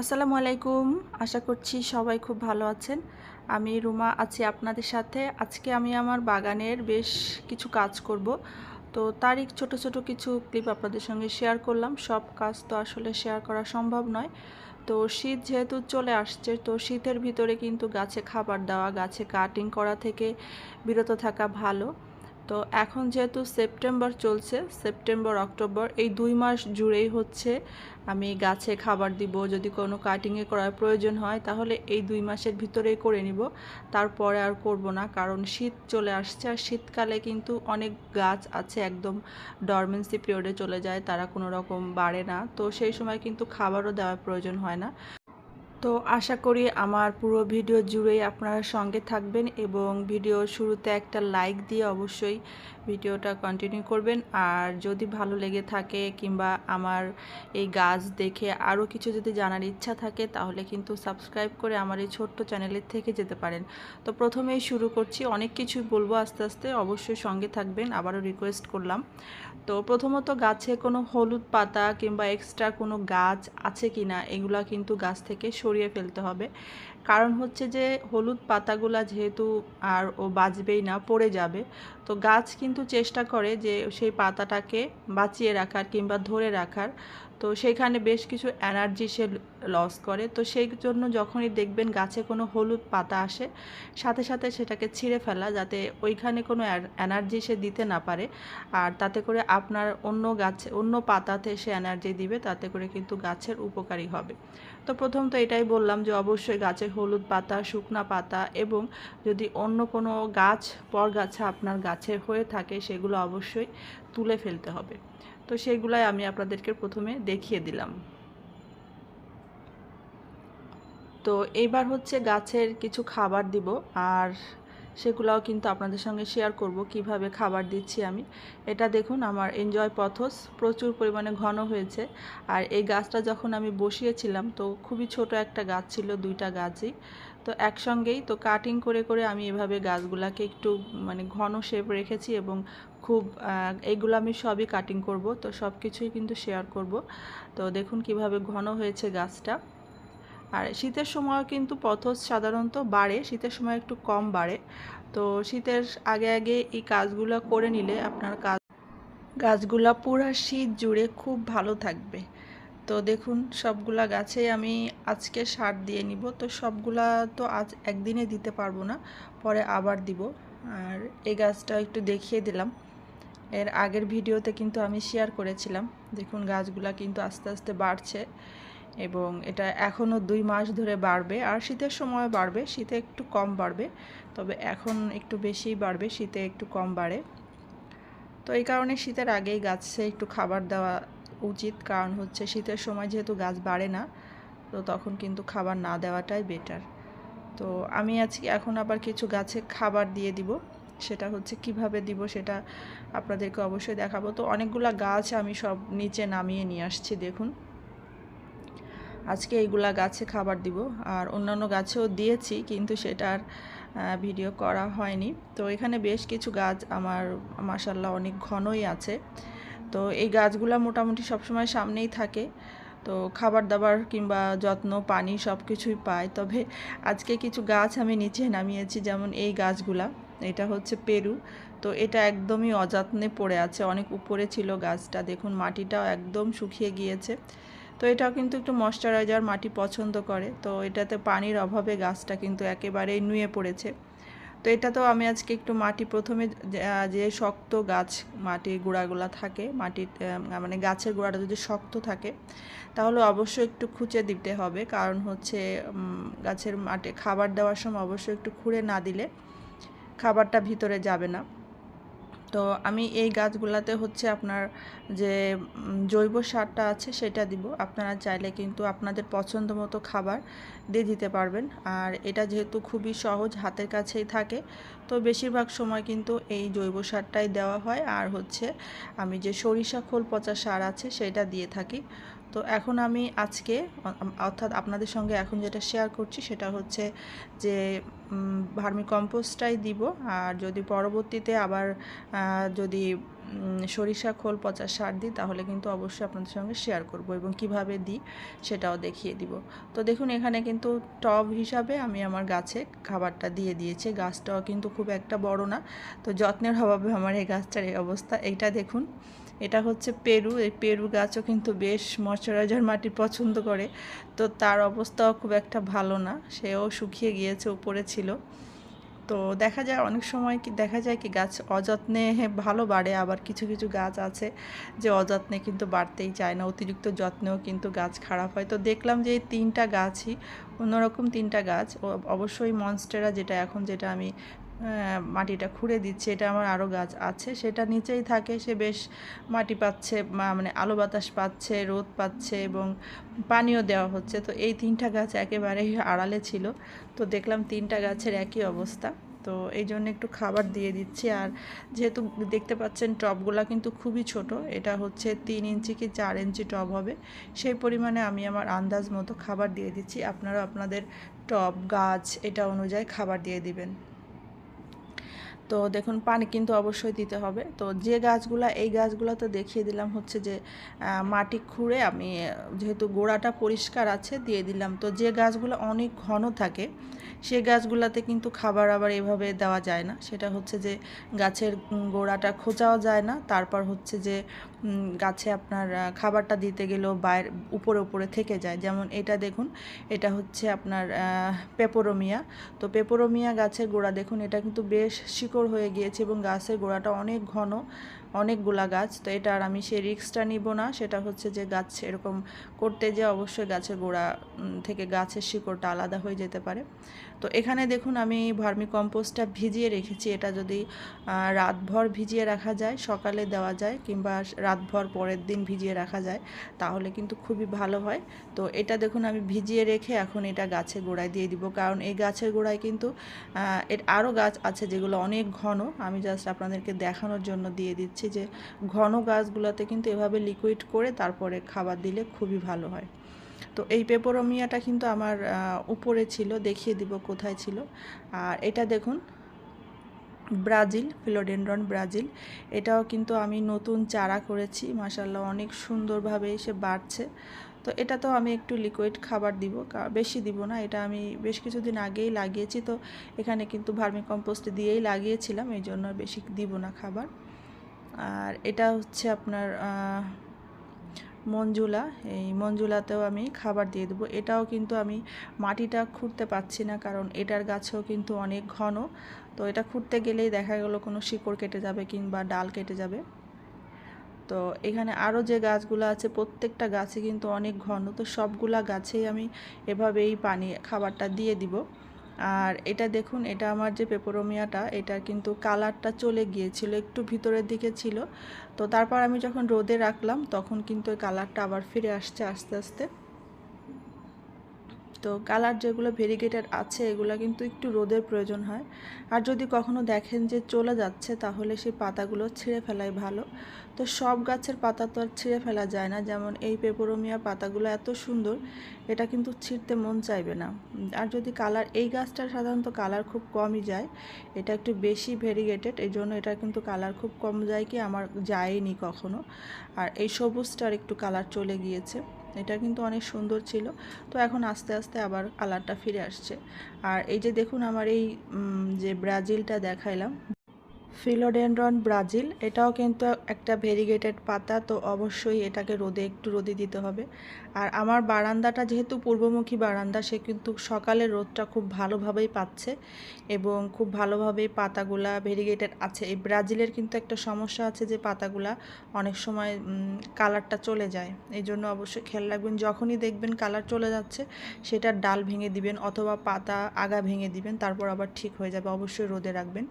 আসসালামু আলাইকুম। আশা করছি সবাই খুব ভালো আছেন। আমি রুমা আছি আপনাদের সাথে। আজকে আমি আমার বাগানের বেশ কিছু কাজ করব। তো তারই ছোট ছোট কিছু ক্লিপ আপনাদের সঙ্গে শেয়ার করলাম। সব কাজ তো আসলে শেয়ার করা সম্ভব নয়। তো শীত যেহেতু চলে আসছে, তো শীতের ভিতরে কিন্তু গাছে খাবার দেওয়া, গাছে কাটিং করা থেকে বিরত থাকা ভালো। তো এখন যেহেতু সেপ্টেম্বর চলছে, সেপ্টেম্বর, অক্টোবর, এই দুই মাস জুড়েই হচ্ছে আমি গাছে খাবার দিব, যদি কোনো কাটিংয়ে করার প্রয়োজন হয় তাহলে এই দুই মাসের ভিতরেই করে নিব। তারপরে আর করব না, কারণ শীত চলে আসছে আর শীতকালে কিন্তু অনেক গাছ আছে একদম ডরমেন্সি পিরিয়ডে চলে যায়, তারা কোনো রকম বাড়ে না। তো সেই সময় কিন্তু খাবারও দেওয়ার প্রয়োজন হয় না। তো আশা করি আমার পুরো ভিডিও জুড়েই আপনারা সঙ্গে থাকবেন এবং ভিডিও শুরুতে একটা লাইক দিয়ে অবশ্যই ভিডিওটা কন্টিনিউ করবেন। আর যদি ভালো লেগে থাকে কিংবা আমার এই গাছ দেখে আরও কিছু যদি জানার ইচ্ছা থাকে, তাহলে কিন্তু সাবস্ক্রাইব করে আমার এই ছোট্ট চ্যানেলের থেকে যেতে পারেন। তো প্রথমেই শুরু করছি। অনেক কিছুই বলব আস্তে আস্তে, অবশ্যই সঙ্গে থাকবেন, আবারও রিকোয়েস্ট করলাম। তো প্রথমত গাছে কোনো হলুদ পাতা কিংবা এক্সট্রা কোনো গাছ আছে কি না এগুলা কিন্তু গাছ থেকে সরিয়ে ফেলতে হবে। কারণ হচ্ছে যে হলুদ পাতাগুলো যেহেতু আর ও বাঁচবেই না, পড়ে যাবে। তো গাছ কিন্তু চেষ্টা করে যে সেই পাতাটাকে বাঁচিয়ে রাখার কিংবা ধরে রাখার। তো সেখানে বেশ কিছু এনার্জি সে লস করে। তো সেই জন্য যখনই দেখবেন গাছে কোনো হলুদ পাতা আসে, সাথে সাথে সেটাকে ছিঁড়ে ফেলা যাতে ওইখানে কোনো এনার্জি সে দিতে না পারে। আর তাতে করে আপনার অন্য গাছে, অন্য পাতাতে সে এনার্জি দিবে, তাতে করে কিন্তু গাছের উপকারী হবে। তো প্রথম তো এটাই বললাম যে অবশ্যই গাছের হলুদ পাতা, শুকনা পাতা এবং যদি অন্য কোনো গাছ, পরগাছা আপনার গাছে হয়ে থাকে, সেগুলো অবশ্যই তুলে ফেলতে হবে। তো সেইগুলাই আমি আপনাদেরকে প্রথমে দেখিয়ে দিলাম। তো এইবার হচ্ছে গাছের কিছু খাবার দিব আর সেগুলাও কিন্তু আপনাদের সঙ্গে শেয়ার করব, কীভাবে খাবার দিচ্ছি আমি। এটা দেখুন, আমার এনজয় পথস প্রচুর পরিমাণে ঘন হয়েছে আর এই গাছটা যখন আমি বসিয়েছিলাম, তো খুবই ছোট একটা গাছ ছিল, দুইটা গাছই। তো একসঙ্গেই তো কাটিং করে করে আমি এভাবে গাছগুলাকে একটু মানে ঘন শেপ রেখেছি এবং খুব এইগুলো আমি সবই কাটিং করব। তো সব কিছুই কিন্তু শেয়ার করব। তো দেখুন কীভাবে ঘন হয়েছে গাছটা। আর শীতের সময় কিন্তু পথস সাধারণত বাড়ে, শীতের সময় একটু কম বাড়ে। তো শীতের আগে আগে এই কাজগুলো করে নিলে আপনার কাজ, গাছগুলা পুরা শীত জুড়ে খুব ভালো থাকবে। তো দেখুন সবগুলা গাছে আমি আজকে সার দিয়ে নিব। তো সবগুলা তো আজ একদিনে দিতে পারব না, পরে আবার দিব। আর এই গাছটা একটু দেখিয়ে দিলাম। এর আগের ভিডিওতে কিন্তু আমি শেয়ার করেছিলাম। দেখুন, গাছগুলা কিন্তু আস্তে আস্তে বাড়ছে এবং এটা এখনও দুই মাস ধরে বাড়বে। আর শীতের সময় বাড়বে, শীতে একটু কম বাড়বে, তবে এখন একটু বেশিই বাড়বে, শীতে একটু কম বাড়ে। তো এই কারণে শীতের আগেই গাছে একটু খাবার দেওয়া উচিত, কারণ হচ্ছে শীতের সময় যেহেতু গাছ বাড়ে না, তো তখন কিন্তু খাবার না দেওয়াটাই বেটার তো আমি আজকে এখন আবার কিছু গাছে খাবার দিয়ে দিব। সেটা হচ্ছে কীভাবে দিব সেটা আপনাদেরকে অবশ্যই দেখাবো। তো অনেকগুলো গাছ আমি সব নিচে নামিয়ে নিয়ে আসছি, দেখুন। আজকে এইগুলা গাছে খাবার দিব। আর অন্যান্য গাছেও দিয়েছি, কিন্তু সেটার ভিডিও করা হয়নি। তো এখানে বেশ কিছু গাছ আমার মাসাল্লাহ অনেক ঘনই আছে। তো এই গাছগুলো মোটামুটি সবসময় সামনেই থাকে। তো খাবার দাবার কিংবা যত্ন, পানি সব কিছুই পায় তবে আজকে কিছু গাছ আমি নিচে নামিয়েছি, যেমন এই গাছগুলা। এটা হচ্ছে পেরু। তো এটা একদমই অযত্নে পড়ে আছে, অনেক উপরে ছিল গাছটা। দেখুন, মাটিটাও একদম শুকিয়ে গিয়েছে। তো এটাও কিন্তু একটু ময়শ্চারাইজার মাটি পছন্দ করে। তো এটাতে পানির অভাবে গাছটা কিন্তু একেবারেই নুয়ে পড়েছে। তো এটা তো আমি আজকে একটু মাটি, প্রথমে যে শক্ত গাছ মাটির গোড়াগুলো থাকে, মাটির মানে গাছের গোড়াটা যদি শক্ত থাকে, তাহলে অবশ্যই একটু খুঁচে দিতে হবে। কারণ হচ্ছে গাছের মাটি খাবার দেওয়ার সময় অবশ্যই একটু খুঁড়ে না দিলে খাবারটা ভিতরে যাবে না। তো আমি এই গাছগুলাতে হচ্ছে আপনার যে জৈব সারটা আছে সেটা দিব। আপনারা চাইলে কিন্তু আপনাদের পছন্দ মতো খাবার দিয়ে দিতে পারবেন। আর এটা যেহেতু খুবই সহজ, হাতের কাছেই থাকে, তো বেশিরভাগ সময় কিন্তু এই জৈব সারটাই দেওয়া হয়। আর হচ্ছে আমি যে সরিষা খোল পচা সার আছে সেটা দিয়ে থাকি। তো এখন আমি আজকে অর্থাৎ আপনাদের সঙ্গে এখন যেটা শেয়ার করছি সেটা হচ্ছে যে ভার্মি কম্পোস্টটাই দিব। আর যদি পরবর্তীতে আবার যদি সরিষা খোল, পচা সার দিই, তাহলে কিন্তু অবশ্যই আপনাদের সঙ্গে শেয়ার করব এবং কীভাবে দিই সেটাও দেখিয়ে দিব। তো দেখুন, এখানে কিন্তু টব হিসাবে আমি আমার গাছে খাবারটা দিয়ে দিয়েছি। গাছটাও কিন্তু খুব একটা বড় না। তো যত্নের অভাবে আমার এই গাছটার এই অবস্থা। এইটা দেখুন এটা হচ্ছে পেরু, এই পেরু গাছও কিন্তু বেশ ময়শ্চারাইজার মাটি পছন্দ করে। তো তার অবস্থাও খুব একটা ভালো না, সেও শুকিয়ে গিয়েছে উপরে ছিল। তো দেখা যায় অনেক সময় কি, দেখা যায় কি গাছ অযত্নে ভালো বাড়ে, আবার কিছু কিছু গাছ আছে যে অযত্নে কিন্তু বাড়তেই চায় না, অতিরিক্ত যত্নেও কিন্তু গাছ খারাপ হয়। তো দেখলাম যে এই তিনটা গাছই অন্যরকম তিনটা গাছ অবশ্যই মনস্টেরা যেটা এখন যেটা আমি মাটিটা খুঁড়ে দিচ্ছে, এটা আমার আরও গাছ আছে, সেটা নিচেই থাকে, সে বেশ মাটি পাচ্ছে মানে আলো বাতাস পাচ্ছে, রোদ পাচ্ছে এবং পানিও দেওয়া হচ্ছে। তো এই তিনটা গাছ একেবারেই আড়ালে ছিল, তো দেখলাম তিনটা গাছের একই অবস্থা। তো এই জন্য একটু খাবার দিয়ে দিচ্ছি, আর যেহেতু দেখতে পাচ্ছেন টবগুলা কিন্তু খুবই ছোট, এটা হচ্ছে তিন ইঞ্চি কি চার ইঞ্চি টব হবে, সেই পরিমাণে আমি আমার আন্দাজ মতো খাবার দিয়ে দিচ্ছি। আপনারা আপনাদের টব, গাছ, এটা অনুযায়ী খাবার দিয়ে দিবেন। তো দেখুন, পানি কিন্তু অবশ্যই দিতে হবে। তো যে গাছগুলা, এই গাছগুলো তো দেখিয়ে দিলাম হচ্ছে যে মাটি খুঁড়ে আমি যেহেতু গোড়াটা পরিষ্কার আছে, দিয়ে দিলাম। তো যে গাছগুলো অনেক ঘন থাকে, সে গাছগুলাতে কিন্তু খাবার আবার এভাবে দেওয়া যায় না। সেটা হচ্ছে যে, গাছের গোড়াটা খোঁচাও যায় না। তারপর হচ্ছে যে গাছে আপনার খাবারটা দিতে গেলেও বাইরে, উপরে উপরে থেকে যায়। যেমন এটা দেখুন, এটা হচ্ছে আপনার পেপরোমিয়া। তো পেপোরোমিয়া গাছের গোড়া দেখুন, এটা কিন্তু বেশ শিকড় হয়ে গিয়েছে এবং গাছের গোড়াটা অনেক ঘন। অনেকগুলা গাছ, তো এটা আর আমি সেই রিক্সটা নিব না। সেটা হচ্ছে যে গাছ এরকম করতে যে অবশ্যই গাছের গোড়া থেকে গাছের শিকড়টা আলাদা হয়ে যেতে পারে। তো এখানে দেখুন আমি ভার্মি কম্পোস্টটা ভিজিয়ে রেখেছি। এটা যদি রাতভর ভিজিয়ে রাখা যায়, সকালে দেওয়া যায় কিংবা রাতভর পরের দিন ভিজিয়ে রাখা যায়, তাহলে কিন্তু খুবই ভালো হয়। তো এটা দেখুন আমি ভিজিয়ে রেখে এখন এটা গাছের গোড়ায় দিয়ে দিব। কারণ এই গাছের গোড়ায় কিন্তু এর আরও গাছ আছে যেগুলো অনেক ঘন। আমি জাস্ট আপনাদেরকে দেখানোর জন্য দিয়ে দিচ্ছি। যে ঘন গাছগুলোতে কিন্তু এভাবে লিকুইড করে তারপরে খাবার দিলে খুবই ভালো হয়। তো এই পেপোরোমিয়াটা কিন্তু আমার উপরে ছিল, দেখিয়ে দিব কোথায় ছিল। আর এটা দেখুন, ব্রাজিল, ফিলোডেন্ড্রন ব্রাজিল। এটাও কিন্তু আমি নতুন চারা করেছি মাসাল্লাহ অনেক সুন্দরভাবে এসে বাড়ছে। তো এটা তো আমি একটু লিকুইড খাবার দিব বেশি দিব না, এটা আমি বেশ কিছুদিন আগেই লাগিয়েছি। তো এখানে কিন্তু ভার্মি কম্পোস্ট দিয়েই লাগিয়েছিলাম, এই জন্য বেশি দিব না খাবার। আর এটা হচ্ছে আপনার মঞ্জুলা। এই মঞ্জুলাতেও আমি খাবার দিয়ে দেবো। এটাও কিন্তু আমি মাটিটা খুঁড়তে পারছি না, কারণ এটার গাছও কিন্তু অনেক ঘন। তো এটা খুঁড়তে গেলেই দেখা গেলো কোনো শিকড় কেটে যাবে কিংবা ডাল কেটে যাবে। তো এখানে আরও যে গাছগুলো আছে, প্রত্যেকটা গাছে কিন্তু অনেক ঘন। তো সবগুলা গাছেই আমি এভাবেই পানি, খাবারটা দিয়ে দিব। আর এটা দেখুন, এটা আমার যে পেপোরোমিয়াটা এটা কিন্তু কালারটা চলে গিয়েছিল, একটু ভিতরের দিকে ছিল। তো তারপর আমি যখন রোদে রাখলাম, তখন কিন্তু কালারটা আবার ফিরে আসছে আস্তে আস্তে। তো কালার যেগুলো ভেরিগেটেড আছে, এগুলো কিন্তু একটু রোদের প্রয়োজন হয়। আর যদি কখনো দেখেন যে চলে যাচ্ছে, তাহলে সেই পাতাগুলো ছিঁড়ে ফেলাই ভালো। তো সব গাছের পাতা তো আর ছিঁড়ে ফেলা যায় না, যেমন এই পেপোরোমিয়া পাতাগুলো এত সুন্দর, এটা কিন্তু ছিঁড়তে মন চাইবে না। আর যদি কালার, এই গাছটার সাধারণত কালার খুব কমই যায়, এটা একটু বেশি ভেরিগেটেড এই জন্য এটা কিন্তু কালার খুব কম যায় কি, আমার যায়নি কখনো। আর এই সবুজটার একটু কালার চলে গিয়েছে। এটা কিন্তু অনেক সুন্দর ছিল। তো এখন আস্তে আস্তে আবার কালারটা ফিরে আসছে। আর এই যে দেখুন আমার এই যে ব্রাজিলটা দেখাইলাম। ফিলোডেন্ড্রন ব্রাজিল, এটাও কিন্তু একটা ভেরিগেটেড পাতা, তো অবশ্যই এটাকে রোদে, একটু রোদে দিতে হবে। আর আমার বারান্দাটা যেহেতু পূর্বমুখী বারান্দা, সে কিন্তু সকালে রোদটা খুব ভালোভাবেই পাচ্ছে এবং খুব ভালোভাবেই পাতাগুলা ভেরিগেটেড আছে। এই ব্রাজিলের কিন্তু একটা সমস্যা আছে যে পাতাগুলা অনেক সময় কালারটা চলে যায়। এই জন্য অবশ্যই খেয়াল রাখবেন, যখনই দেখবেন কালার চলে যাচ্ছে সেটার ডাল ভেঙে দিবেন অথবা পাতা আগা ভেঙে দিবেন, তারপর আবার ঠিক হয়ে যাবে, অবশ্যই রোদে রাখবেন।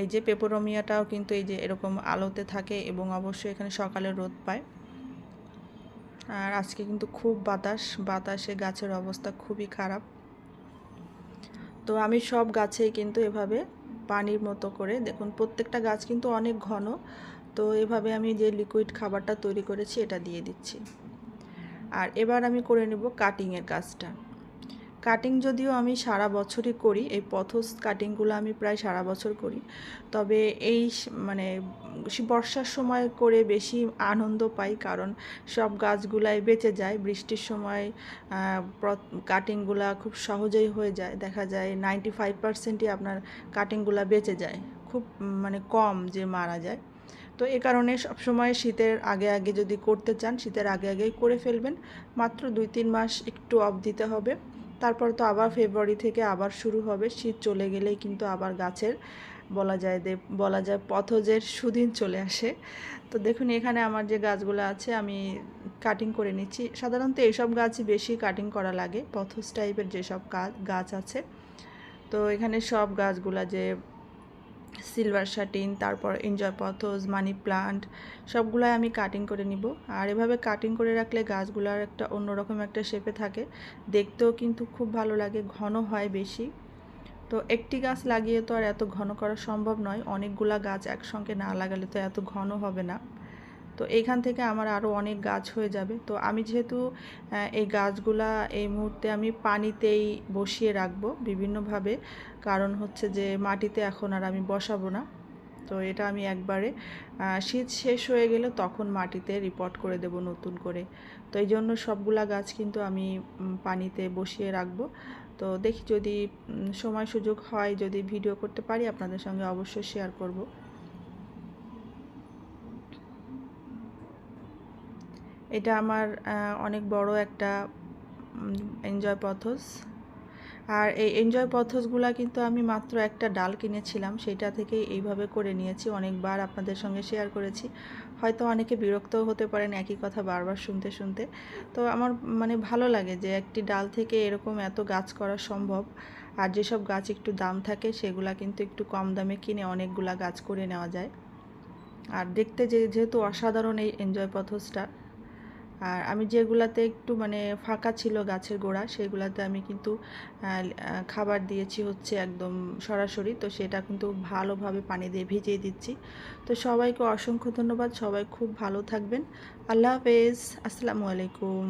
এই যে পেপোরোমিয়াটাও কিন্তু এই যে এরকম আলোতে থাকে এবং অবশ্যই এখানে সকালে রোদ পায়। আর আজকে কিন্তু খুব বাতাস, বাতাসে গাছের অবস্থা খুবই খারাপ। তো আমি সব গাছেই কিন্তু এভাবে পানির মতো করে, দেখুন প্রত্যেকটা গাছ কিন্তু অনেক ঘন, তো এভাবে আমি যে লিকুইড খাবারটা তৈরি করেছি এটা দিয়ে দিচ্ছি। আর এবার আমি করে নেব কাটিংয়ের কাজটা। কাটিং যদিও আমি সারা বছরই করি, এই পথস কাটিংগুলো আমি প্রায় সারা বছর করি। তবে এই মানে বর্ষার সময় করে বেশি আনন্দ পাই কারণ সব গাছগুলাই বেঁচে যায়, বৃষ্টির সময় কাটিংগুলা খুব সহজেই হয়ে যায়। দেখা যায় নাইনটি ফাইভ পার্সেন্টই আপনার কাটিংগুলা বেঁচে যায়, খুব মানে কম যে মারা যায়। তো এ কারণে সবসময় শীতের আগে আগে যদি করতে চান, শীতের আগে আগেই করে ফেলবেন। মাত্র দুই তিন মাস একটু অফ দিতে হবে। তারপর তো আবার ফেব্রুয়ারি থেকে আবার শুরু হবে। শীত চলে গেলেই কিন্তু আবার গাছের বলা যায় দে বলা যায় পথজের সুদিন চলে আসে। তো দেখুন, এখানে আমার যে গাছগুলো আছে, আমি কাটিং করে নিচ্ছি। সাধারণত এইসব গাছই বেশি কাটিং করা লাগে, পথজ টাইপের যেসব গাছ গাছ আছে। তো এখানে সব গাছগুলা যে সিলভার শাটিন তারপর এনজয় পথস মানি প্লান্ট সবগুলাই আমি কাটিং করে নিব। আর এভাবে কাটিং করে রাখলে গাছগুলার একটা অন্যরকম একটা শেপে থাকে। দেখতেও কিন্তু খুব ভালো লাগে, ঘন হয় বেশি। তো একটি গাছ লাগিয়ে তো আর এত ঘন করা সম্ভব নয়, অনেকগুলা গাছ একসঙ্গে না লাগালে তো এত ঘন হবে না। তো এইখান থেকে আমার আরও অনেক গাছ হয়ে যাবে। তো আমি যেহেতু এই গাছগুলা এই মুহূর্তে আমি পানিতেই বসিয়ে রাখব বিভিন্নভাবে। কারণ হচ্ছে যে মাটিতে এখন আর আমি বসাবো না। তো এটা আমি একবারে শীত শেষ হয়ে গেলে তখন মাটিতে রিপোর্ট করে দেব নতুন করে। তো এই জন্য সবগুলা গাছ কিন্তু আমি পানিতে বসিয়ে রাখব। তো দেখি যদি সময় সুযোগ হয় যদি ভিডিও করতে পারি, আপনাদের সঙ্গে অবশ্যই শেয়ার করব। এটা আমার অনেক বড় একটা এনজয় পথস। আর এই এনজয় পথসগুলা কিন্তু আমি মাত্র একটা ডাল কিনেছিলাম সেটা থেকেই এইভাবে করে নিয়েছি। অনেকবার আপনাদের সঙ্গে শেয়ার করেছি। হয়তো অনেকে বিরক্তও হতে পারেন একই কথা বারবার শুনতে শুনতে। তো আমার মানে ভালো লাগে যে একটি ডাল থেকে এরকম এত গাছ করা সম্ভব। আর যেসব গাছ একটু দাম থাকে, সেগুলা কিন্তু একটু কম দামে কিনে অনেকগুলা গাছ করে নেওয়া যায়। আর দেখতে যে, যেহেতু অসাধারণ এই এনজয় পথসটা আর আমি যেগুলাতে একটু মানে ফাঁকা ছিল গাছের গোড়া, সেগুলাতে আমি কিন্তু খাবার দিয়েছি হচ্ছে একদম সরাসরি। তো সেটা কিন্তু ভালোভাবে পানি দিয়ে ভিজিয়ে দিচ্ছি। তো সবাইকে অসংখ্য ধন্যবাদ। সবাই খুব ভালো থাকবেন। আল্লাহ হাফেজ। আসসালামু আলাইকুম।